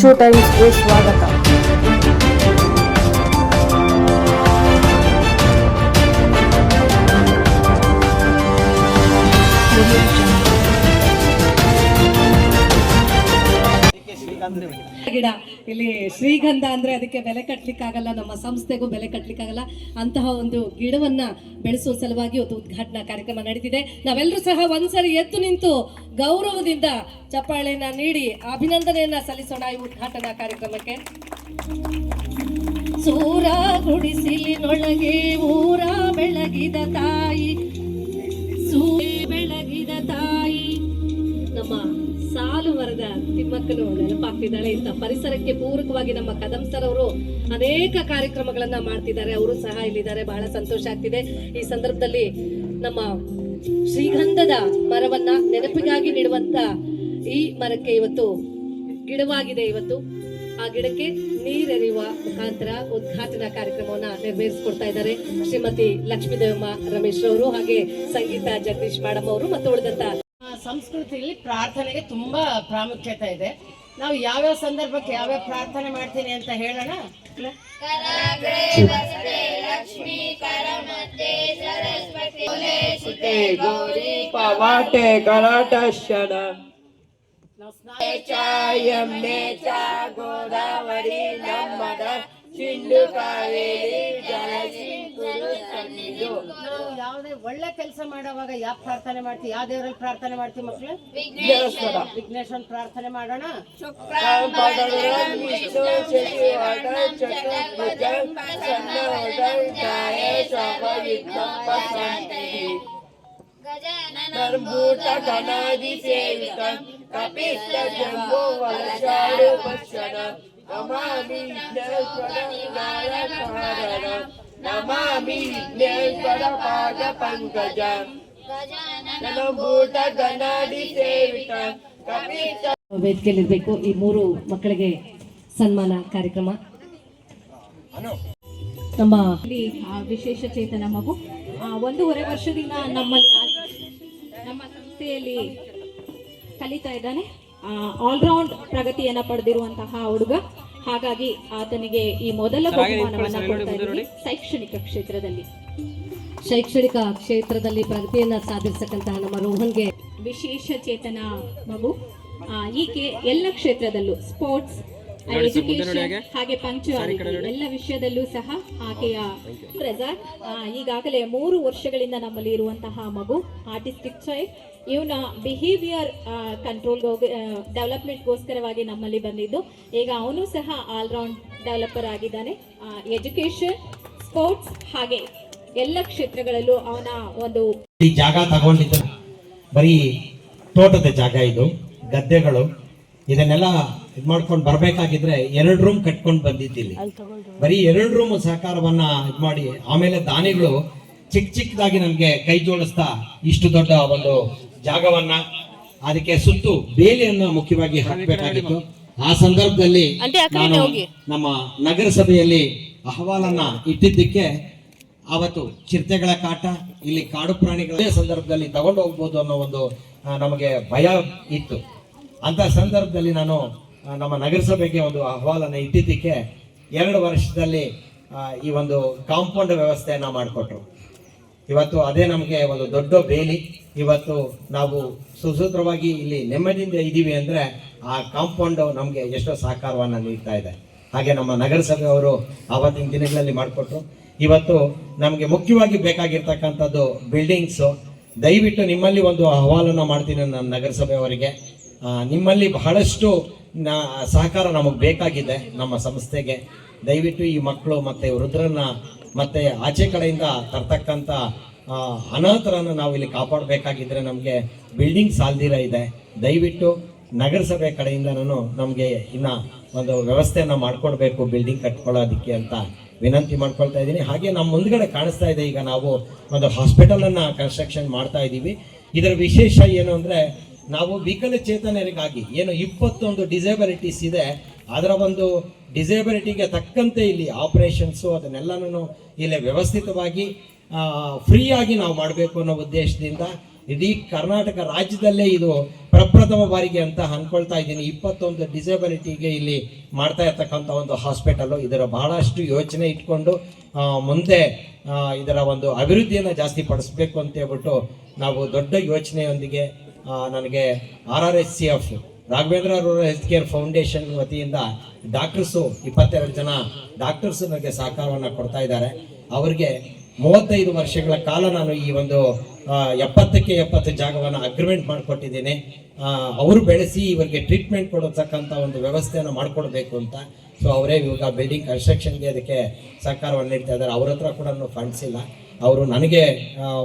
ಕಿಚ್ಚು ಟೈಮ್ಸ್ಗೆ ಸ್ವಾಗತ ಗಿಡ. ಇಲ್ಲಿ ಶ್ರೀಗಂಧ ಅಂದ್ರೆ ಅದಕ್ಕೆ ಬೆಲೆ ಕಟ್ಟಲಿಕ್ಕಾಗಲ್ಲ ನಮ್ಮ ಸಂಸ್ಥೆಗೂ ಬೆಲೆ ಕಟ್ಟಲಿಕ್ಕಾಗಲ್ಲ ಅಂತಹ ಒಂದು ಗಿಡವನ್ನು ಬೆಳೆಸುವ ಸಲುವಾಗಿ ಒಂದು ಉದ್ಘಾಟನಾ ಕಾರ್ಯಕ್ರಮ ನಡೀತಿದೆ. ನಾವೆಲ್ಲರೂ ಸಹ ಒಂದ್ಸರಿ ಎದ್ದು ನಿಂತು ಗೌರವದಿಂದ ಚಪ್ಪಾಳೆಯನ್ನ ನೀಡಿ ಅಭಿನಂದನೆಯನ್ನ ಸಲ್ಲಿಸೋಣ ಈ ಉದ್ಘಾಟನಾ ಕಾರ್ಯಕ್ರಮಕ್ಕೆ. ಸೂರ ಗುಡಿಸಿಲಿನೊಳಗೆ ಊರ ಬೆಳಗಿದ ತಾಯಿ. ಸೂ ಬೆಳಗಿದ ತಾಯಿ. ನಮ್ಮ ಸಾಲು ಮರದ ತಿಮ್ಮಕ್ಕನು ನೆನಪಾಗ್ತಿದ್ದಾಳೆ. ಇಂಥ ಪರಿಸರಕ್ಕೆ ಪೂರಕವಾಗಿ ನಮ್ಮ ಕದಂ ಸರ್ ಅವರು ಅನೇಕ ಕಾರ್ಯಕ್ರಮಗಳನ್ನ ಮಾಡ್ತಿದ್ದಾರೆ. ಅವರು ಸಹ ಇಲ್ಲಿದ್ದಾರೆ. ಬಹಳ ಸಂತೋಷ ಆಗ್ತಿದೆ. ಈ ಸಂದರ್ಭದಲ್ಲಿ ನಮ್ಮ ಶ್ರೀಗಂಧದ ಮರವನ್ನ ನೆನಪಿಗಾಗಿ ನೀಡುವಂತ ಈ ಮರಕ್ಕೆ ಇವತ್ತು ಗಿಡವಾಗಿದೆ ಇವತ್ತು. ಆ ಗಿಡಕ್ಕೆ ನೀರೆರೆಯುವ ಮುಖಾಂತರ ಉದ್ಘಾಟನಾ ಕಾರ್ಯಕ್ರಮವನ್ನ ನೆರವೇರಿಸಿಕೊಡ್ತಾ ಇದ್ದಾರೆ ಶ್ರೀಮತಿ ಲಕ್ಷ್ಮೀದೇವಮ್ಮ ರಮೇಶ್ ಅವರು ಹಾಗೆ ಸಂಗೀತ ಜಗದೀಶ್ ಮೇಡಮ್ ಅವರು ಮತ್ತು ಉಳಿದಂತ ಸಂಸ್ಕೃತಿಯಲ್ಲಿ ಪ್ರಾರ್ಥನೆಗೆ ತುಂಬಾ ಪ್ರಾಮುಖ್ಯತೆ ಇದೆ. ನಾವು ಯಾವ್ಯಾವ ಸಂದರ್ಭಕ್ಕೆ ಯಾವ್ಯಾವ ಪ್ರಾರ್ಥನೆ ಮಾಡ್ತೀನಿ ಅಂತ ಹೇಳೋಣ? ಗೋದಾವರಿ ನಮ್ಮದ ಸಿಂಧು ಕಾವೇರಿ ಯಾವುದೇ ಒಳ್ಳೆ ಕೆಲಸ ಮಾಡೋವಾಗ ಯಾವ ಪ್ರಾರ್ಥನೆ ಮಾಡ್ತೀವಿ ಯಾವ ದೇವರಲ್ಲಿ ಪ್ರಾರ್ಥನೆ ಮಾಡ್ತೀವಿ ಮಕ್ಕಳು ವಿಘ್ನೇಶ್ವರ ವಿಘ್ನೇಶ್ವರನ್ ಪ್ರಾರ್ಥನೆ ಮಾಡೋಣ ಪದರ ಗಣಾಧಿ ಸೇವಿತ ಕಪಿಷ್ಟ ಜಂಬೋ ವಲಶಾಡು ಭಕ್ಷಣ ನಮಾಮಿ ವಿಘ್ನೇಶ್ವರ ನಾರಾಯಣ ನಮಭೂತ ಗಣಾದಿ ಸೇವಿತ. ಕಪಿಷ್ಟ ವೇದಿಕೆಯಲ್ಲಿರ್ಬೇಕು ಈ ಮೂರು ಮಕ್ಕಳಿಗೆ ಸನ್ಮಾನ ಕಾರ್ಯಕ್ರಮ. ನಮ್ಮ ವಿಶೇಷ ಚೇತನ ಮಗು ಒಂದೂವರೆ ವರ್ಷದಿಂದ ನಮ್ಮಲ್ಲಿ ನಮ್ಮ ಸಂಸ್ಥೆಯಲ್ಲಿ ಕಲಿತಾ ಇದ್ದಾನೆ. ಆಲ್ರೌಂಡ್ ಪ್ರಗತಿಯನ್ನು ಪಡೆದಿರುವಂತಹ ಹುಡುಗ. ಹಾಗಾಗಿ ಆತನಿಗೆ ಈ ಮೊದಲ ಬಹುಮಾನವನ್ನ ಕೊಡ್ತಾ ಇದ್ದೀವಿ. ಶೈಕ್ಷಣಿಕ ಕ್ಷೇತ್ರದಲ್ಲಿ. ಶೈಕ್ಷಣಿಕ ಕ್ಷೇತ್ರದಲ್ಲಿ ಪ್ರಗತಿಯನ್ನ ಸಾಧಿಸತಕ್ಕಂತಹ ನಮ್ಮ ರೋಹನ್ಗೆ ವಿಶೇಷ ಚೇತನ ಮಗು. ಆ, ಈಕೆ ಎಲ್ಲ ಕ್ಷೇತ್ರದಲ್ಲೂ ಸ್ಪೋರ್ಟ್ಸ್ ಹಾಗೆ ಪಂಕ್ಚುಯಾಲಿಟಿ ಎಲ್ಲ ವಿಷಯದಲ್ಲೂ ಸಹ ಆಕೆಯ ರೆಸಾರ್ಟ್ ಈಗಾಗಲೇ ಮೂರು ವರ್ಷಗಳಿಂದ ನಮ್ಮಲ್ಲಿ ಇರುವಂತಹ ಮಗು ಆರ್ಟಿಸ್ಟಿಕ್ ಚೈಲ್ಡ್ ಇವನ ಬಿಹೇವಿಯರ್ ಕಂಟ್ರೋಲ್ ಡೆವಲಪ್ಮೆಂಟ್ಗೋಸ್ಕರವಾಗಿ ನಮ್ಮಲ್ಲಿ ಬಂದಿದ್ದು. ಈಗ ಅವನು ಸಹ ಆಲ್ರೌಂಡ್ ಡೆವಲಪರ್ ಆಗಿದ್ದಾನೆ. ಎಜುಕೇಶನ್ ಸ್ಪೋರ್ಟ್ಸ್ ಹಾಗೆ ಎಲ್ಲ ಕ್ಷೇತ್ರಗಳಲ್ಲೂ ಅವನ ಒಂದು ಈ ಜಾಗ ತಗೊಂಡಿದ್ದ ಬರೀ ತೋಟದ ಜಾಗ ಇದು ಗದ್ದೆಗಳು ಇದನ್ನೆಲ್ಲ ಇದ್ ಮಾಡ್ಕೊಂಡು ಬರ್ಬೇಕಾಗಿದ್ರೆ ಎರಡು ರೂಮ್ ಕಟ್ಕೊಂಡು ಬಂದಿದ್ದೀನಿ ಬರೀ ಎರಡು ರೂಮ್ ಸಹಕಾರವನ್ನ ಇದು ಮಾಡಿ. ಆಮೇಲೆ ದಾನಿಗಳು ಚಿಕ್ಕ ಚಿಕ್ಕದಾಗಿ ನಮಗೆ ಕೈ ಜೋಡಿಸ್ತಾ ಇಷ್ಟು ದೊಡ್ಡ ಒಂದು ಜಾಗವನ್ನ ಅದಕ್ಕೆ ಸುತ್ತು ಬೇಲಿಯನ್ನ ಮುಖ್ಯವಾಗಿ ಹಾಕಬೇಕಾಗಿತ್ತು. ಆ ಸಂದರ್ಭದಲ್ಲಿ ನಾನು ನಮ್ಮ ನಗರಸಭೆಯಲ್ಲಿ ಅಹವಾಲನ್ನ ಇಟ್ಟಿದ್ದಕ್ಕೆ ಅವತ್ತು ಚಿರತೆಗಳ ಕಾಟ ಇಲ್ಲಿ ಕಾಡು ಪ್ರಾಣಿಗಳ ಸಂದರ್ಭದಲ್ಲಿ ತಗೊಂಡು ಹೋಗ್ಬೋದು ಅನ್ನೋ ಒಂದು ನಮಗೆ ಭಯ ಇತ್ತು. ಅಂತ ಸಂದರ್ಭದಲ್ಲಿ ನಾನು ನಮ್ಮ ನಗರಸಭೆಗೆ ಒಂದು ಅಹವಾಲನ್ನು ಇಟ್ಟಿದ್ದಕ್ಕೆ ಎರಡು ವರ್ಷದಲ್ಲಿ ಈ ಒಂದು ಕಾಂಪೌಂಡ್ ವ್ಯವಸ್ಥೆಯನ್ನು ಮಾಡಿಕೊಟ್ರು. ಇವತ್ತು ಅದೇ ನಮಗೆ ಒಂದು ದೊಡ್ಡ ಬೇಲಿ. ಇವತ್ತು ನಾವು ಸುಸೂತ್ರವಾಗಿ ಇಲ್ಲಿ ನೆಮ್ಮದಿಯಿಂದ ಇದ್ದೀವಿ ಅಂದರೆ ಆ ಕಾಂಪೌಂಡು ನಮಗೆ ಎಷ್ಟೋ ಸಹಕಾರವನ್ನು ನೀಡ್ತಾ ಇದೆ. ಹಾಗೆ ನಮ್ಮ ನಗರಸಭೆಯವರು ಆವತ್ತಿನ ದಿನಗಳಲ್ಲಿ ಮಾಡಿಕೊಟ್ರು. ಇವತ್ತು ನಮಗೆ ಮುಖ್ಯವಾಗಿ ಬೇಕಾಗಿರ್ತಕ್ಕಂಥದ್ದು ಬಿಲ್ಡಿಂಗ್ಸು ದಯವಿಟ್ಟು ನಿಮ್ಮಲ್ಲಿ ಒಂದು ಅಹವಾಲನ್ನು ಮಾಡ್ತೀನಿ ನನ್ನ ನಗರಸಭೆಯವರಿಗೆ ನಿಮ್ಮಲ್ಲಿ ಬಹಳಷ್ಟು ನ- ಸಹಕಾರ ನಮಗೆ ಬೇಕಾಗಿದೆ ನಮ್ಮ ಸಂಸ್ಥೆಗೆ. ದಯವಿಟ್ಟು ಈ ಮಕ್ಕಳು ಮತ್ತೆ ವೃದ್ಧರನ್ನ ಮತ್ತೆ ಆಚೆ ಕಡೆಯಿಂದ ತರ್ತಕ್ಕಂಥ ಅನಾಥರನ್ನು ನಾವು ಇಲ್ಲಿ ಕಾಪಾಡಬೇಕಾಗಿದ್ರೆ ನಮಗೆ ಬಿಲ್ಡಿಂಗ್ ಸಾಲ್ದಿರ ಇದೆ. ದಯವಿಟ್ಟು ನಗರಸಭೆ ಕಡೆಯಿಂದ ನಾನು ನಮಗೆ ಇನ್ನ ಒಂದು ವ್ಯವಸ್ಥೆಯನ್ನು ಮಾಡ್ಕೊಡ್ಬೇಕು ಬಿಲ್ಡಿಂಗ್ ಕಟ್ಕೊಳ್ಳೋದಕ್ಕೆ ಅಂತ ವಿನಂತಿ ಮಾಡ್ಕೊಳ್ತಾ ಇದ್ದೀನಿ. ಹಾಗೆ ನಮ್ಮ ಮುಂದ್ಗಡೆ ಕಾಣಿಸ್ತಾ ಇದೆ, ಈಗ ನಾವು ಒಂದು ಹಾಸ್ಪಿಟಲನ್ನು ಕನ್ಸ್ಟ್ರಕ್ಷನ್ ಮಾಡ್ತಾ ಇದ್ದೀವಿ ಇದರ ವಿಶೇಷ ಏನು ಅಂದ್ರೆ ನಾವು ವಿಕಲಚೇತನರಿಗಾಗಿ ಏನು ಇಪ್ಪತ್ತೊಂದು ಡಿಸೇಬಿಲಿಟೀಸ್ ಇದೆ, ಅದರ ಒಂದು ಡಿಸೇಬಿಲಿಟಿಗೆ ತಕ್ಕಂತೆ ಇಲ್ಲಿ ಆಪರೇಷನ್ಸು ಅದನ್ನೆಲ್ಲನೂ ಇಲ್ಲಿ ವ್ಯವಸ್ಥಿತವಾಗಿ ಫ್ರೀಯಾಗಿ ನಾವು ಮಾಡಬೇಕು ಅನ್ನೋ ಉದ್ದೇಶದಿಂದ ಇಡೀ ಕರ್ನಾಟಕ ರಾಜ್ಯದಲ್ಲೇ ಇದು ಪ್ರಪ್ರಥಮ ಬಾರಿಗೆ ಅಂತ ಅಂದ್ಕೊಳ್ತಾ ಇದ್ದೀನಿ. ಇಪ್ಪತ್ತೊಂದು ಡಿಸೇಬಿಲಿಟಿಗೆ ಇಲ್ಲಿ ಮಾಡ್ತಾ ಇರ್ತಕ್ಕಂಥ ಒಂದು ಹಾಸ್ಪಿಟಲು ಇದರ ಬಹಳಷ್ಟು ಯೋಚನೆ ಇಟ್ಕೊಂಡು ಮುಂದೆ ಇದರ ಒಂದು ಅಭಿವೃದ್ಧಿಯನ್ನು ಜಾಸ್ತಿ ಪಡಿಸ್ಬೇಕು ಅಂತ ಹೇಳ್ಬಿಟ್ಟು ನಾವು ದೊಡ್ಡ ಯೋಚನೆಯೊಂದಿಗೆ ನನಗೆ R R S C F, Raghavendra rural health care foundation ವತಿಯಿಂದ ಡಾಕ್ಟರ್ಸು, ಇಪ್ಪತ್ತೆರಡು ಜನ ಡಾಕ್ಟರ್ಸ್ ನನಗೆ ಸಹಕಾರವನ್ನು ಕೊಡ್ತಾ ಇದ್ದಾರೆ. ಅವರಿಗೆ ಮೂವತ್ತೈದು ವರ್ಷಗಳ ಕಾಲ ನಾನು ಈ ಒಂದು ಎಪ್ಪತ್ತಕ್ಕೆ ಎಪ್ಪತ್ತು ಜಾಗವನ್ನು ಅಗ್ರಿಮೆಂಟ್ ಮಾಡಿಕೊಟ್ಟಿದ್ದೀನಿ. ಅವರು ಬೆಳೆಸಿ ಇವರಿಗೆ ಟ್ರೀಟ್ಮೆಂಟ್ ಕೊಡತಕ್ಕಂಥ ಒಂದು ವ್ಯವಸ್ಥೆಯನ್ನು ಮಾಡಿಕೊಡ್ಬೇಕು ಅಂತ. ಸೊ ಅವರೇ ಇವಾಗ ಬಿಲ್ಡಿಂಗ್ ಕನ್ಸ್ಟ್ರಕ್ಷನ್ಗೆ ಅದಕ್ಕೆ ಸಹಕಾರವನ್ನು ನೀಡ್ತಾ ಇದ್ದಾರೆ. ಅವ್ರ ಹತ್ರ ಕೂಡ ಫಂಡ್ಸ್ ಇಲ್ಲ. ಅವರು ನನಗೆ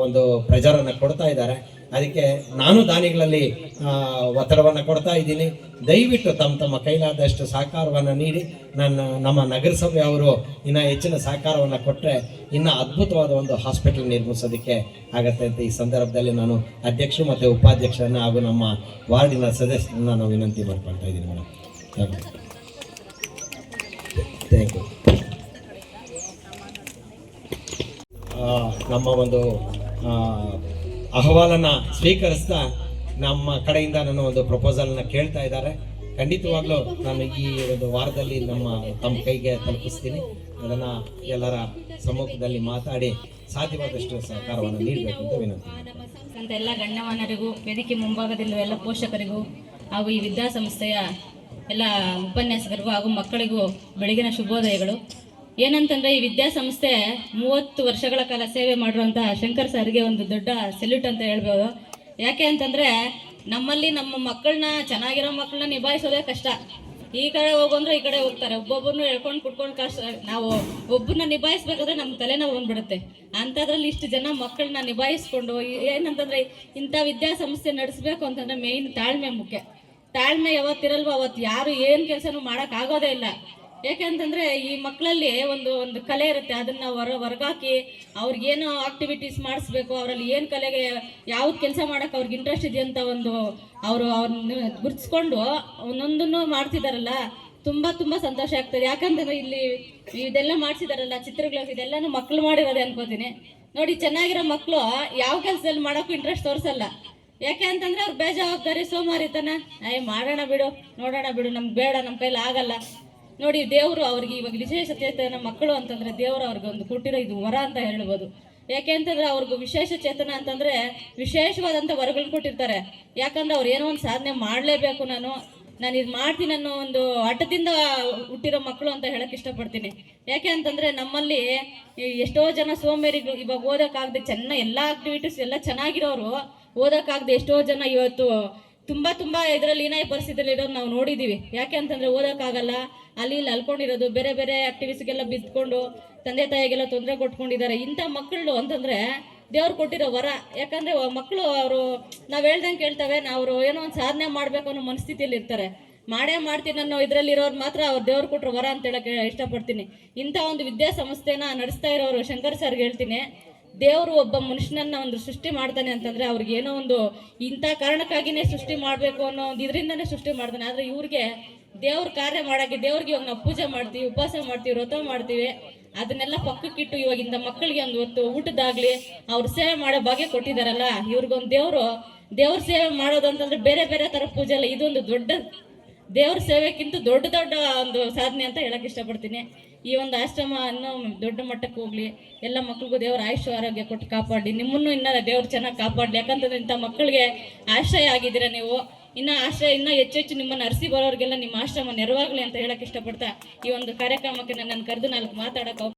ಒಂದು ಪ್ರೆಜರನ್ನು ಕೊಡ್ತಾ ಇದ್ದಾರೆ. ಅದಕ್ಕೆ ನಾನು ದಾನಿಗಳಲ್ಲಿ ಒತ್ತಡವನ್ನು ಕೊಡ್ತಾ ಇದ್ದೀನಿ. ದಯವಿಟ್ಟು ತಮ್ಮ ತಮ್ಮ ಕೈಲಾದಷ್ಟು ಸಹಕಾರವನ್ನು ನೀಡಿ. ನನ್ನ, ನಮ್ಮ ನಗರಸಭೆ ಅವರು ಇನ್ನು ಹೆಚ್ಚಿನ ಸಹಕಾರವನ್ನು ಕೊಟ್ಟರೆ ಇನ್ನು ಅದ್ಭುತವಾದ ಒಂದು ಹಾಸ್ಪಿಟಲ್ ನಿರ್ಮಿಸೋದಕ್ಕೆ ಆಗತ್ತೆ ಅಂತ ಈ ಸಂದರ್ಭದಲ್ಲಿ ನಾನು ಅಧ್ಯಕ್ಷರು ಮತ್ತು ಉಪಾಧ್ಯಕ್ಷರನ್ನು ಹಾಗೂ ನಮ್ಮ ವಾರ್ಡಿನ ಸದಸ್ಯರನ್ನ ನಾನು ವಿನಂತಿ ಮಾಡ್ಕೊಳ್ತಾ ಇದ್ದೀನಿ ಮೇಡಮ್. ಥ್ಯಾಂಕ್ ಯು ನಮ್ಮ ಒಂದು ಅಹವಾಲನ್ನ ಸ್ವೀಕರಿಸ್ತಾ ನಮ್ಮ ಕಡೆಯಿಂದ ನನ್ನ ಒಂದು ಪ್ರಪೋಸಲ್ನ ಕೇಳ್ತಾ ಇದ್ದಾರೆ. ಖಂಡಿತವಾಗ್ಲೂ ನಾನು ಈ ಒಂದು ವಾರದಲ್ಲಿ ನಮ್ಮ ತಮ್ಮ ಕೈಗೆ ತಲುಪಿಸ್ತೀನಿ. ಅದನ್ನ ಎಲ್ಲರ ಸಮ್ಮುಖದಲ್ಲಿ ಮಾತಾಡಿ ಸಾಧ್ಯವಾದಷ್ಟು ಸಹಕಾರವನ್ನು ನೀಡಬೇಕು ಅಂತ ವಿನಂತಿ ಎಲ್ಲ ಗಣ್ಯಮಾನ್ಯರಿಗೂ, ವೇದಿಕೆ ಮುಂಭಾಗದಲ್ಲಿರುವ ಎಲ್ಲ ಪೋಷಕರಿಗೂ ಹಾಗೂ ಈ ವಿದ್ಯಾಸಂಸ್ಥೆಯ ಎಲ್ಲ ಉಪನ್ಯಾಸಕರಿಗೂ ಹಾಗೂ ಮಕ್ಕಳಿಗೂ ಬೆಳಗಿನ ಶುಭೋದಯಗಳು. ಏನಂತಂದ್ರೆ ಈ ವಿದ್ಯಾಸಂಸ್ಥೆ ಮೂವತ್ತು ವರ್ಷಗಳ ಕಾಲ ಸೇವೆ ಮಾಡಿರುವಂತಹ ಶಂಕರ್ ಸರ್ಗೆ ಒಂದು ದೊಡ್ಡ ಸೆಲ್ಯೂಟ್ ಅಂತ ಹೇಳ್ಬೋದು. ಯಾಕೆ ಅಂತಂದ್ರೆ ನಮ್ಮಲ್ಲಿ ನಮ್ಮ ಮಕ್ಕಳನ್ನ, ಚೆನ್ನಾಗಿರೋ ಮಕ್ಕಳನ್ನ ನಿಭಾಯಿಸೋದೇ ಕಷ್ಟ. ಈ ಕಡೆ ಹೋಗಂದ್ರೆ ಈ ಕಡೆ ಹೋಗ್ತಾರೆ. ಒಬ್ಬೊಬ್ಬರನ್ನು ಹೇಳ್ಕೊಂಡು ಕುಟ್ಕೊಂಡು ಕಷ್ಟ ನಾವು ಒಬ್ಬರನ್ನ ನಿಭಾಯಿಸ್ಬೇಕಾದ್ರೆ ನಮ್ಮ ತಲೆನೋವು ಬಂದ್ಬಿಡುತ್ತೆ. ಅಂಥದ್ರಲ್ಲಿ ಇಷ್ಟು ಜನ ಮಕ್ಕಳನ್ನ ನಿಭಾಯಿಸ್ಕೊಂಡು ಏನಂತಂದ್ರೆ ಇಂಥ ವಿದ್ಯಾಸಂಸ್ಥೆ ನಡೆಸಬೇಕು ಅಂತಂದ್ರೆ ಮೇಯ್ನ್ ತಾಳ್ಮೆ ಮುಖ್ಯ. ತಾಳ್ಮೆ ಯಾವತ್ತಿರಲ್ವೋ ಅವತ್ತು ಯಾರು ಏನು ಕೆಲಸನೂ ಮಾಡೋಕ್ಕಾಗೋದೇ ಇಲ್ಲ. ಯಾಕೆಂತಂದ್ರೆ ಈ ಮಕ್ಕಳಲ್ಲಿ ಒಂದು ಒಂದು ಕಲೆ ಇರುತ್ತೆ. ಅದನ್ನ ಹೊರ ಹೊರಗಾಕಿ ಅವ್ರಿಗೇನು ಆಕ್ಟಿವಿಟೀಸ್ ಮಾಡಿಸ್ಬೇಕು, ಅವರಲ್ಲಿ ಏನು ಕಲೆಗೆ ಯಾವ್ದು ಕೆಲಸ ಮಾಡೋಕೆ ಅವ್ರಿಗೆ ಇಂಟ್ರೆಸ್ಟ್ ಇದೆ ಅಂತ ಒಂದು ಅವರು ಅವ್ರನ್ನ ಗುರ್ತಿಸ್ಕೊಂಡು ಒಂದೊಂದನ್ನು ಮಾಡ್ತಿದಾರಲ್ಲ, ತುಂಬಾ ತುಂಬಾ ಸಂತೋಷ ಆಗ್ತದೆ. ಯಾಕಂತಂದ್ರೆ ಇಲ್ಲಿ ಇದೆಲ್ಲ ಮಾಡ್ಸಿದಾರಲ್ಲ ಚಿತ್ರಗಳು ಇದೆಲ್ಲಾನು ಮಕ್ಕಳು ಮಾಡಿರೋದೆ ಅನ್ಕೋತೀನಿ. ನೋಡಿ, ಚೆನ್ನಾಗಿರೋ ಮಕ್ಕಳು ಯಾವ ಕೆಲಸದಲ್ಲಿ ಮಾಡೋಕ್ಕೂ ಇಂಟ್ರೆಸ್ಟ್ ತೋರಿಸಲ್ಲ. ಯಾಕೆ ಅಂತಂದ್ರೆ ಅವ್ರು ಬೇಜವಾಬ್ದಾರಿ ಸೋಮಾರಿತನ. ಏ ಮಾಡೋಣ ಬಿಡು, ನೋಡೋಣ ಬಿಡು, ನಮ್ಗೆ ಬೇಡ ನಮ್ಮ ಕೈಲಿ ಆಗಲ್ಲ. ನೋಡಿ ದೇವರು ಅವ್ರಿಗೆ ಇವಾಗ ವಿಶೇಷ ಚೇತನ ಮಕ್ಕಳು ಅಂತಂದ್ರೆ ದೇವರು ಅವ್ರಿಗೆ ಒಂದು ಕೊಟ್ಟಿರೋ ಇದು ವರ ಅಂತ ಹೇಳ್ಬೋದು. ಯಾಕೆ ಅಂತಂದ್ರೆ ಅವ್ರಿಗೂ ವಿಶೇಷ ಚೇತನ ಅಂತಂದ್ರೆ ವಿಶೇಷವಾದಂಥ ವರಗಳನ್ನ ಕೊಟ್ಟಿರ್ತಾರೆ. ಯಾಕಂದ್ರೆ ಅವ್ರು ಏನೋ ಒಂದು ಸಾಧನೆ ಮಾಡಲೇಬೇಕು ನಾನು ನಾನು ಇದು ಮಾಡ್ತೀನಿ ಅನ್ನೋ ಒಂದು ಹಠದಿಂದ ಹುಟ್ಟಿರೋ ಮಕ್ಕಳು ಅಂತ ಹೇಳಕ್ ಇಷ್ಟಪಡ್ತೀನಿ. ಯಾಕೆ ಅಂತಂದ್ರೆ ನಮ್ಮಲ್ಲಿ ಎಷ್ಟೋ ಜನ ಸೋಮೇರಿಗಳು ಇವಾಗ ಓದಕ್ಕಾಗದೆ ಚೆನ್ನ ಎಲ್ಲ ಆಕ್ಟಿವಿಟೀಸ್ ಎಲ್ಲ ಚೆನ್ನಾಗಿರೋರು ಓದಕ್ಕಾಗದೆ ಎಷ್ಟೋ ಜನ ಇವತ್ತು ತುಂಬಾ ತುಂಬಾ ಇದರಲ್ಲಿ ಪರಿಸ್ಥಿತಿಯಲ್ಲಿ ಇರೋದು ನಾವು ನೋಡಿದೀವಿ. ಯಾಕೆ ಅಂತಂದ್ರೆ ಓದಕ್ಕಾಗಲ್ಲ, ಅಲ್ಲಿ ಇಲ್ಲಿ ಅಲ್ಕೊಂಡಿರೋದು, ಬೇರೆ ಬೇರೆ ಆಕ್ಟಿವಿಸ್ಗೆಲ್ಲ ಬಿದ್ಕೊಂಡು ತಂದೆ ತಾಯಿಗೆಲ್ಲ ತೊಂದರೆ ಕೊಟ್ಕೊಂಡಿದ್ದಾರೆ. ಇಂಥ ಮಕ್ಕಳು ಅಂತಂದ್ರೆ ದೇವ್ರು ಕೊಟ್ಟಿರೋ ವರ. ಯಾಕಂದ್ರೆ ಮಕ್ಕಳು ಅವರು, ನಾವ್ ಹೇಳ್ದಂಗೆ ಕೇಳ್ತವೆ ಅವರು ಏನೋ ಒಂದು ಸಾಧನೆ ಮಾಡ್ಬೇಕು ಅನ್ನೋ ಮನಸ್ಥಿತಿಯಲ್ಲಿ ಇರ್ತಾರೆ. ಮಾಡೇ ಮಾಡ್ತೀನಿ ಅನ್ನೋ ಇದರಲ್ಲಿ ಇರೋರು ಮಾತ್ರ ಅವ್ರು ದೇವ್ರು ಕೊಟ್ಟರು ವರ ಅಂತ ಹೇಳಕ್ಕೆ ಇಷ್ಟಪಡ್ತೀನಿ. ಇಂಥ ಒಂದು ವಿದ್ಯಾಸಂಸ್ಥೆನ ನಡೆಸ್ತಾ ಇರೋರು ಶಂಕರ್ ಸರ್ಗೆ ಹೇಳ್ತೀನಿ. ದೇವರು ಒಬ್ಬ ಮನುಷ್ಯನನ್ನ ಒಂದು ಸೃಷ್ಟಿ ಮಾಡ್ತಾನೆ ಅಂತಂದ್ರೆ ಅವ್ರಿಗೆ ಏನೋ ಒಂದು ಇಂಥ ಕಾರಣಕ್ಕಾಗಿನೇ ಸೃಷ್ಟಿ ಮಾಡಬೇಕು ಅನ್ನೋ ಒಂದು ಇದರಿಂದನೇ ಸೃಷ್ಟಿ ಮಾಡ್ತಾನೆ. ಆದ್ರೆ ಇವ್ರಿಗೆ ದೇವ್ರ ಕಾರ್ಯ ಮಾಡೋಕ್ಕೆ ದೇವ್ರಿಗೆ ಇವಾಗ ನಾವು ಪೂಜೆ ಮಾಡ್ತೀವಿ, ಉಪವಾಸ ಮಾಡ್ತೀವಿ, ವ್ರತ ಮಾಡ್ತೀವಿ, ಅದನ್ನೆಲ್ಲ ಪಕ್ಕಕ್ಕಿಟ್ಟು ಇವಾಗಿಂದ ಮಕ್ಕಳಿಗೆ ಒಂದು ಹೊತ್ತು ಊಟದಾಗ್ಲಿ ಅವ್ರ ಸೇವೆ ಮಾಡೋ ಭಾಗ್ಯ ಕೊಟ್ಟಿದಾರಲ್ಲ, ಇವ್ರಿಗೊಂದು ದೇವರು ದೇವ್ರ ಸೇವೆ ಮಾಡೋದು ಅಂತಂದ್ರೆ ಬೇರೆ ಬೇರೆ ತರ ಪೂಜೆ ಅಲ್ಲ, ಇದೊಂದು ದೊಡ್ಡ ದೇವ್ರ ಸೇವೆಕ್ಕಿಂತ ದೊಡ್ಡ ದೊಡ್ಡ ಒಂದು ಸಾಧನೆ ಅಂತ ಹೇಳಕ್ ಇಷ್ಟಪಡ್ತೀನಿ. ಈ ಒಂದು ಆಶ್ರಮ ಅನ್ನೋ ದೊಡ್ಡ ಮಟ್ಟಕ್ಕೆ ಹೋಗ್ಲಿ, ಎಲ್ಲ ಮಕ್ಳಿಗೂ ದೇವ್ರ ಆಯುಷ್ ಆರೋಗ್ಯ ಕೊಟ್ಟು ಕಾಪಾಡಿ, ನಿಮ್ಮನ್ನು ಇನ್ನ ದೇವ್ರು ಚೆನ್ನಾಗಿ ಕಾಪಾಡಲಿ. ಯಾಕಂತಂದ್ರೆ ಇಂಥ ಮಕ್ಕಳಿಗೆ ಆಶ್ರಯ ಆಗಿದ್ದೀರಾ ನೀವು? ಇನ್ನ ಆಶ್ರಯ ಇನ್ನ ಹೆಚ್ಚು ನಿಮ್ಮನ್ನ ಅರಸಿ ಬರೋರಿಗೆಲ್ಲ ನಿಮ್ಮ ಆಶ್ರಮ ನೆರವಾಗಲಿ ಅಂತ ಹೇಳಕ್ ಇಷ್ಟಪಡ್ತಾ ಈ ಒಂದು ಕಾರ್ಯಕ್ರಮಕ್ಕೆ ನನ್ನನ್ನು ಕರೆದು ನಾಲ್ಕು ಮಾತಾಡಕ್ಕೆ